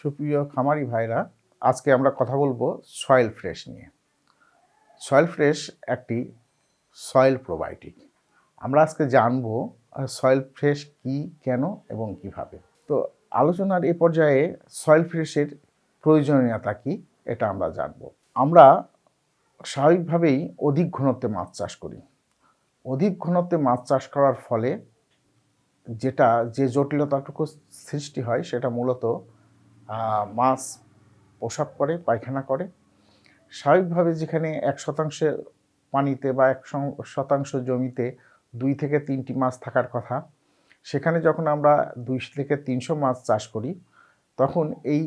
সুপ্রিয় খামারি ভাইরা, আজকে আমরা কথা বলব সয়েল ফ্রেশ নিয়ে। সয়েল ফ্রেশ একটি সয়েল প্রোবায়োটিক আমরা আজকে জানব সয়েল ফ্রেশ কি, কেন এবং কীভাবে। তো আলোচনার এ পর্যায়ে সয়েল ফ্রেশের প্রয়োজনীয়তা কি, এটা আমরা জানব। আমরা স্বাভাবিকভাবেই অধিক ঘনত্বে মাছ চাষ করি। অধিক ঘনত্বে মাছ চাষ করার ফলে যেটা, যে জটিলতাটুকু সৃষ্টি হয়, সেটা মূলত মাছ প্রসাব করে, পায়খানা করে। স্বাভাবিকভাবে যেখানে এক শতাংশে পানিতে বা এক শতাংশ জমিতে দুই থেকে তিনটি মাছ থাকার কথা, সেখানে যখন আমরা দুই থেকে তিনশো মাছ চাষ করি, তখন এই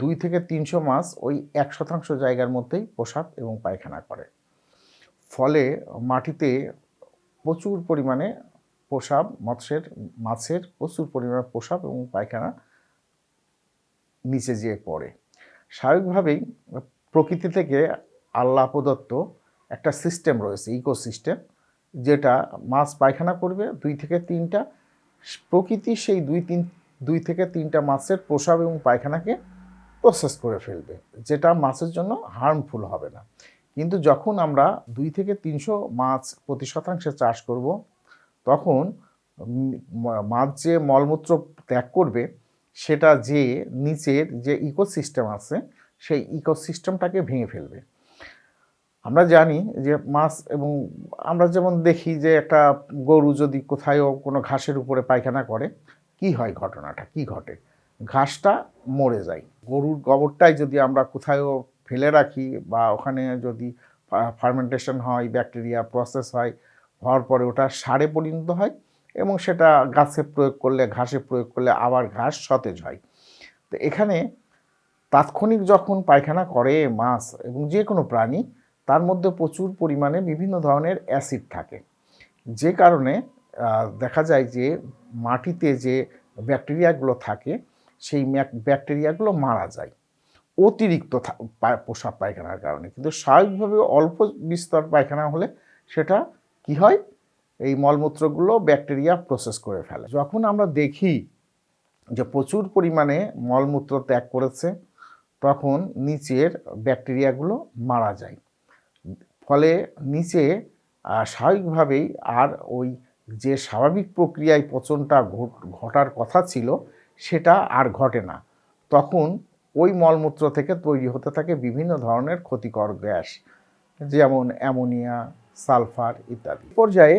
দুই থেকে তিনশো মাছ ওই এক শতাংশ জায়গার মধ্যেই প্রসাব এবং পায়খানা করে। ফলে মাটিতে প্রচুর পরিমাণে প্রসাব মৎস্যের, মাছের প্রচুর পরিমাণে প্রসাব এবং পায়খানা নিচে যেয়ে পড়ে। স্বাভাবিকভাবেই প্রকৃতি থেকে আল্লাহ প্রদত্ত একটা সিস্টেম রয়েছে ইকোসিস্টেম যেটা মাছ পায়খানা করবে দুই থেকে তিনটা। প্রকৃতি সেই দুই তিন, দুই থেকে তিনটা মাছের প্রসাব এবং পায়খানাকে প্রসেস করে ফেলবে, যেটা মাছের জন্য হার্মফুল হবে না। কিন্তু যখন আমরা দুই থেকে তিনশো মাছ প্রতি শতাংশে চাষ করব, তখন মাছ যে মলমূত্র ত্যাগ করবে সেটা যে নিচের যে ইকোসিস্টেম আছে, সেই ইকোসিস্টেমটাকে ভেঙে ফেলবে। আমরা জানি যে মাছ এবং আমরা যেমন দেখি যে একটা গরু যদি কোথায়ও কোনো ঘাসের উপরে পায়খানা করে, কি হয় ঘটনাটা? কি ঘটে? ঘাসটা মরে যায়। গরুর গোবরটাই যদি আমরা কোথায়ও ফেলে রাখি বা ওখানে যদি ফার্মেন্টেশন হয়, ব্যাকটেরিয়া প্রসেস হয়, হওয়ার পরে ওটা সারে পরিণত হয় এবং সেটা গাছে প্রয়োগ করলে, ঘাসে প্রয়োগ করলে আবার ঘাস সতেজ হয়। তো এখানে তাৎক্ষণিক যখন পায়খানা করে মাছ এবং যে কোনো প্রাণী, তার মধ্যে প্রচুর পরিমাণে বিভিন্ন ধরনের অ্যাসিড থাকে। যে কারণে দেখা যায় যে মাটিতে যে ব্যাকটেরিয়াগুলো থাকে, সেই ব্যাকটেরিয়াগুলো মারা যায়। অতিরিক্ত থা- পা- পোশাক পায়খানার কারণে। কিন্তু স্বাভাবিকভাবে অল্প বিস্তর পায়খানা হলে সেটা কি হয়? এই মলমূত্রগুলো ব্যাকটেরিয়া প্রসেস করে ফেলে। যখন আমরা দেখি যে প্রচুর পরিমাণে মলমূত্র ত্যাগ করেছে, তখন নিচের ব্যাকটেরিয়াগুলো মারা যায়। ফলে নিচে স্বাভাবিকভাবেই আর ওই যে স্বাভাবিক প্রক্রিয়ায় পচনটা ঘটার কথা ছিল, সেটা আর ঘটে না। তখন ওই মলমূত্র থেকে তৈরি হতে থাকে বিভিন্ন ধরনের ক্ষতিকর গ্যাস, যেমন অ্যামোনিয়া, সালফার ইত্যাদি। পর্যায়ে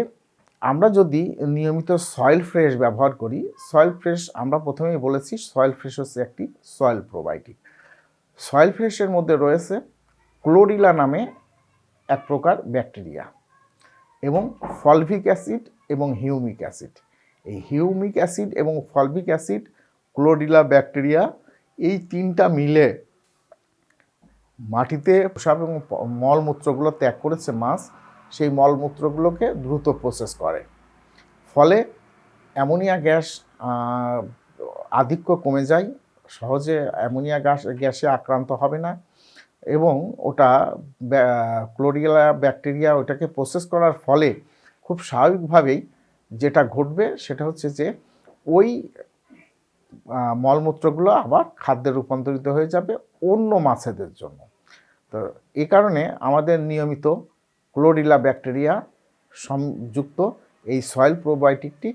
আমরা যদি নিয়মিত সয়েল ফ্রেশ ব্যবহার করি সয়েল ফ্রেশ আমরা প্রথমেই বলেছি সয়েল ফ্রেশ হচ্ছে একটি সয়েল প্রোবায়োটিক সয়েল ফ্রেশের মধ্যে রয়েছে ক্লোরিলা নামে এক প্রকার ব্যাকটেরিয়া এবং ফলভিক অ্যাসিড এবং হিউমিক অ্যাসিড এই হিউমিক অ্যাসিড এবং ফলভিক অ্যাসিড ক্লোরিলা ব্যাকটেরিয়া এই তিনটা মিলে মাটিতে প্রসাব এবং মলমূত্রগুলো ত্যাগ করেছে মাছ। সেই মলমূত্রগুলোকে দ্রুত প্রসেস করে। ফলে অ্যামোনিয়া গ্যাস আধিক্য কমে যায়, সহজে অ্যামোনিয়া গ্যাস, গ্যাসে আক্রান্ত হবে না এবং ওটা ক্লোরিলা ব্যাকটেরিয়া ওটাকে প্রসেস করার ফলে খুব স্বাভাবিকভাবেই যেটা ঘটবে সেটা হচ্ছে যে ওই মলমূত্রগুলো আবার খাদ্যে রূপান্তরিত হয়ে যাবে অন্য মাছেদের জন্য। তো এ কারণে আমাদের নিয়মিত ক্লোরিলা ব্যাকটেরিয়া সংযুক্ত এই সয়েল প্রোবায়োটিকটি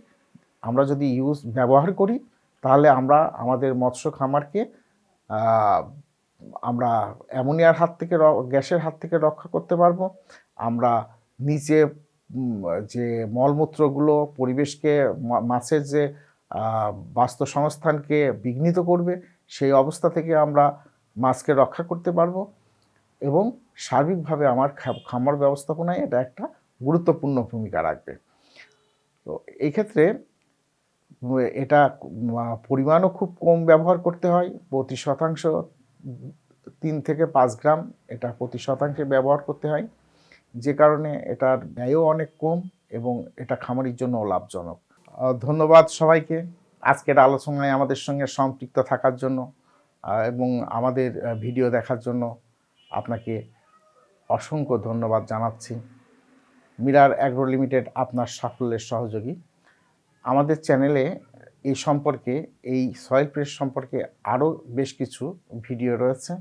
আমরা যদি ইউজ ব্যবহার করি, তাহলে আমরা আমাদের মৎস্য খামারকে আমরা অ্যামোনিয়ার হাত থেকে গ্যাসের হাত থেকে রক্ষা করতে পারব। আমরা নিচে যে মলমূত্রগুলো পরিবেশকে মাছের যে বাস্তু সংস্থানকে বিঘ্নিত করবে, সেই অবস্থা থেকে আমরা মাছকে রক্ষা করতে পারব। এবং সার্বিকভাবে আমার খামার ব্যবস্থাপনায় এটা একটা গুরুত্বপূর্ণ ভূমিকা রাখবে। তো এই ক্ষেত্রে এটা পরিমাণও খুব কম ব্যবহার করতে হয়, প্রতি শতাংশ তিন থেকে পাঁচ গ্রাম এটা প্রতি শতাংশে ব্যবহার করতে হয়। যে কারণে এটার ব্যয়ও অনেক কম এবং এটা খামারির জন্য লাভজনক। ধন্যবাদ সবাইকে। আজকের আলোচনায় আমাদের সঙ্গে সম্পৃক্ত থাকার জন্য এবং আমাদের ভিডিও দেখার জন্য। আপনাকে অসংখ্য ধন্যবাদ জানাচ্ছি। মিরার অ্যাগ্রো লিমিটেড আপনার সাফল্যের সহযোগী। আমাদের চ্যানেলে এই সম্পর্কে, এই সয়েল প্রেস সম্পর্কে আরও বেশ কিছু ভিডিও রয়েছে।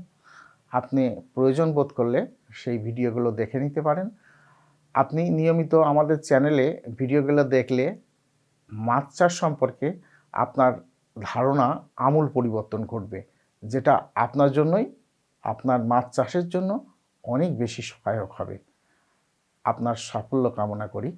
আপনি প্রয়োজন বোধ করলে সেই ভিডিওগুলো দেখে নিতে পারেন। আপনি নিয়মিত আমাদের চ্যানেলে ভিডিওগুলো দেখলে মাছ চাষ সম্পর্কে আপনার ধারণা আমূল পরিবর্তন ঘটবে, যেটা আপনার জন্যই আপনার মাছ চাষের জন্য অনেক বেশি সহায়ক হবে। আপনার সাফল্য কামনা করি।